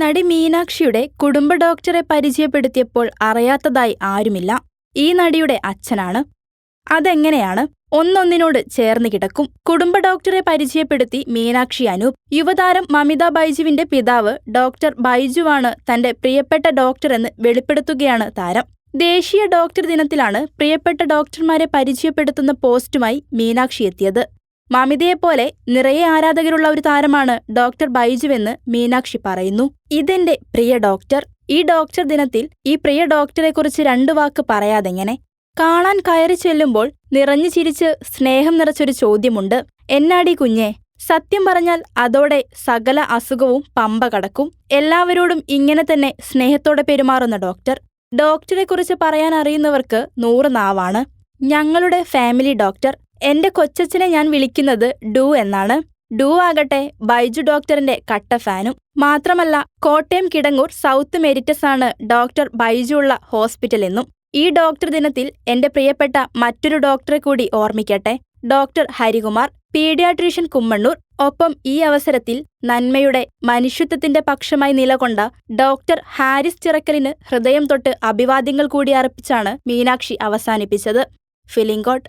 നടി മീനാക്ഷിയുടെ കുടുംബ ഡോക്ടറെ പരിചയപ്പെടുത്തിയപ്പോൾ അറിയാത്തതായി ആരുമില്ല. ഈ നടിയുടെ അച്ഛനാണ്. അതെങ്ങനെയാണ്? ഒന്നൊന്നിനോട് ചേർന്ന് കിടക്കും. കുടുംബ ഡോക്ടറെ പരിചയപ്പെടുത്തി മീനാക്ഷി അനൂപ് യുവതാരം മമിത ബൈജുവിന്റെ പിതാവ് ഡോക്ടർ ബൈജുവാണ് തന്റെ പ്രിയപ്പെട്ട ഡോക്ടറെന്ന് വെളിപ്പെടുത്തുകയാണ് താരം. ദേശീയ ഡോക്ടർ ദിനത്തിലാണ് പ്രിയപ്പെട്ട ഡോക്ടർമാരെ പരിചയപ്പെടുത്തുന്ന പോസ്റ്റുമായി മീനാക്ഷി എത്തിയത്. മമിതയെപ്പോലെ നിറയെ ആരാധകരുള്ള ഒരു താരമാണ് ഡോക്ടർ ബൈജുവെന്ന് മീനാക്ഷി പറയുന്നു. ഇതെന്റെ പ്രിയ ഡോക്ടർ. ഈ ഡോക്ടർ ദിനത്തിൽ ഈ പ്രിയ ഡോക്ടറെക്കുറിച്ച് രണ്ടു വാക്ക് പറയാതെങ്ങനെ? കാണാൻ കയറി ചെല്ലുമ്പോൾ നിറഞ്ഞു ചിരിച്ച് സ്നേഹം നിറച്ചൊരു ചോദ്യമുണ്ട്. എന്നാടി കുഞ്ഞെ? സത്യം പറഞ്ഞാൽ അതോടെ സകല അസുഖവും പമ്പ കടക്കും. എല്ലാവരോടും ഇങ്ങനെ തന്നെ സ്നേഹത്തോടെ പെരുമാറുന്ന ഡോക്ടർ. ഡോക്ടറെക്കുറിച്ച് പറയാൻ അറിയുന്നവർക്ക് നൂറ് നാവാണ്. ഞങ്ങളുടെ ഫാമിലി ഡോക്ടർ. എന്റെ കൊച്ചച്ഛനെ ഞാൻ വിളിക്കുന്നത് ഡു എന്നാണ്. ഡു ആകട്ടെ ബൈജു ഡോക്ടറിന്റെ കട്ട ഫാനും. മാത്രമല്ല കോട്ടയം കിടങ്ങൂർ സൗത്ത് മെരിറ്റസ് ആണ് ഡോക്ടർ ബൈജു ഉള്ള ഹോസ്പിറ്റൽ എന്നും. ഈ ഡോക്ടർ ദിനത്തിൽ എന്റെ പ്രിയപ്പെട്ട മറ്റൊരു ഡോക്ടറെ കൂടി ഓർമ്മിക്കട്ടെ. Doctor Harikumar paediatrician Kummannoor. ഒപ്പം ഈ അവസരത്തിൽ നന്മയുടെ മനുഷ്യത്വത്തിന്റെ പക്ഷമായി നിലകൊണ്ട ഡോക്ടർ ഹാരിസ് ചിറക്കലിന് ഹൃദയം തൊട്ട് അഭിവാദ്യങ്ങൾ കൂടി അർപ്പിച്ചാണ് മീനാക്ഷി അവസാനിപ്പിച്ചത്. ഫിലിംഗോട്ട്